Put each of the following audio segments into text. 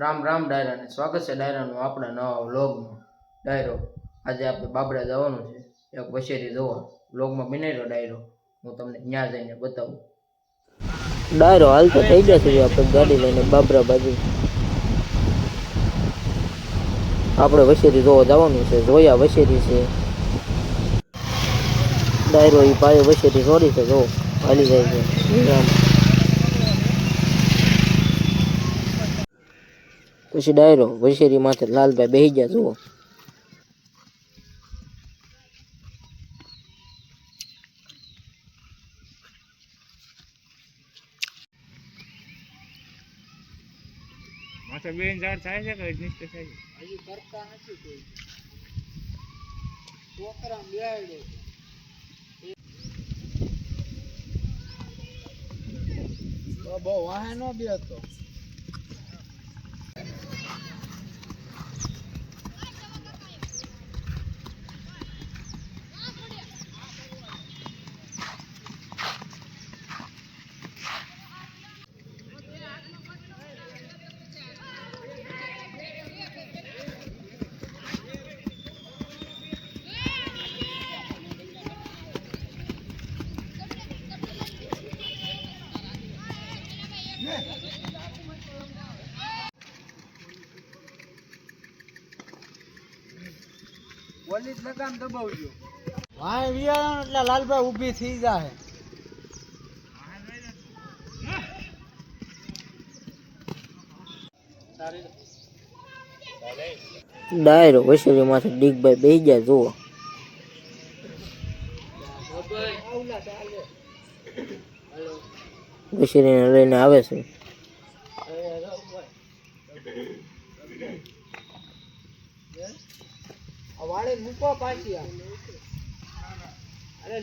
રામ રામ ડાયરાને. સ્વાગત છે ડાયરાનું આપણા નવા વ્લોગમાં. ડાયરો, આજે આપણે બાબરા જવાનું છે. એક વશેરી જોવા. વ્લોગમાં બનાવ્યો ડાયરો. હું તમને ત્યાં જઈને બતાવું. ડાયરો હાલ તો થઈ ગયા છે આપણે ગાડી લઈને બાબરા બાજુ. આપણે વશેરી જોવા જવાનું છે. જોયા વશેરી છે. ડાયરો એ પાયો વશેરી છોડી છે, જો. હાલી જાય છે. પછી ડાયરો વશેરી માથે લાલભાઈ બેહી ગયા જુઓ. માથે બેન ઝાડ થાય છે કે નિશ્ચય થાય છે? હજી કરતા નથી કોઈ. છોકરા બેહાડ્યો તો બહુ વાહે નો બેહતો. પોલીસ લગામ દબાવજો. વાહે વિયારણ એટલે લાલભાઈ ઊભી થઈ જાય ડાયરો વૈશ્વરી માથે ડીગભાઈ બે ગયા જુઓ. વૈશ્વરીને લઈને આવે છે. વાળે મૂકો પાછી. અરે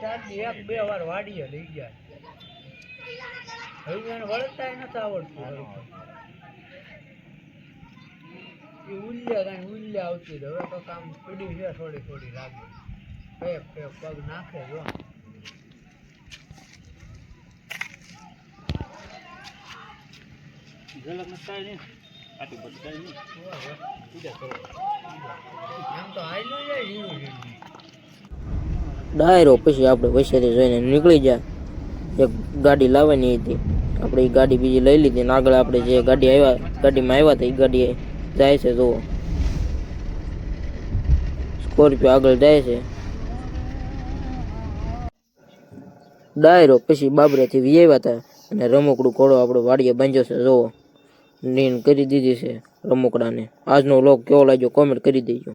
ચાર દી એક બે વાર વાડીએ લઈ ગયા વળતા નથી આવડતું એ ઉલ્યા કાંઈ ઉલ્યા આવતી. હવે તો કામ પડી છે થોડી થોડી લાગે. પેક પેક પગ નાખે જો. ઝલક નથી નહીં. આટલું બધું થાય નહીં. આમ તો હાલ્યું જાય ધીરું ધીરું ડાયરો પછી આપણે વૈશેરી જોઈને નીકળી જાય. એક ગાડી લાવવાની હતી. આપણે એ ગાડી બીજી લઈ લીધી ને આગળ આપણે જે ગાડી આવ્યા ગાડીમાં આવ્યા હતા એ ગાડી જાય છે, જુઓ. સ્કોર્પિયો આગળ જાય છે. ડાયરો પછી બાબરાથી વિયાવ્યા હતા અને રમકડું ઘોડો આપણો વાડીએ બાંધ્યો છે, જુઓ. નીન કરી દીધી છે રમકડાને. આજનો લોક કેવો લાગ્યો? કોમેન્ટ કરી દેજો.